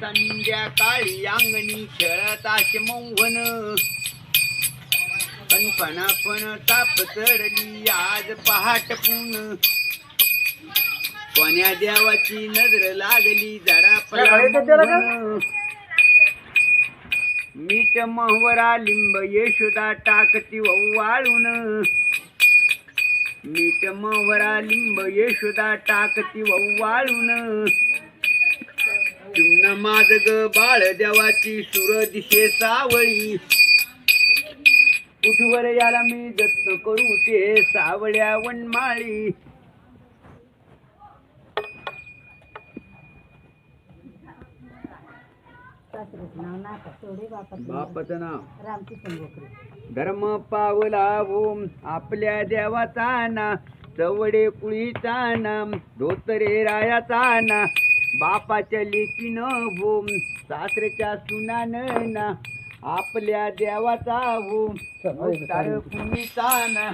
संध्याकाळी अंगणी खेळताचे मोहन पण पणा ताप चढली आज पहाट पुन. कोण्या देवाची नजर लागली जरा मीठ महवरा लिंब यशोदा टाकती वाळून. मीठ महवरा लिंब यशोदा टाकती वाळून. चिमण माझ ग बाळ देवाची सुर दिशे सावळी. उठवर याला मी जत्न करू ते सावळ्या वनमाळी. सासऱ्याचं नाव बापाचं नाव. धर्म पावला ओम आपल्या देवाचा ना चवडे कुळीचा ना धोतरे रायाचा ना. बापाच्या लेकीन भूम सासऱ्याच्या सुनान ना आपल्या देवाचा भूम कुळीचा ना.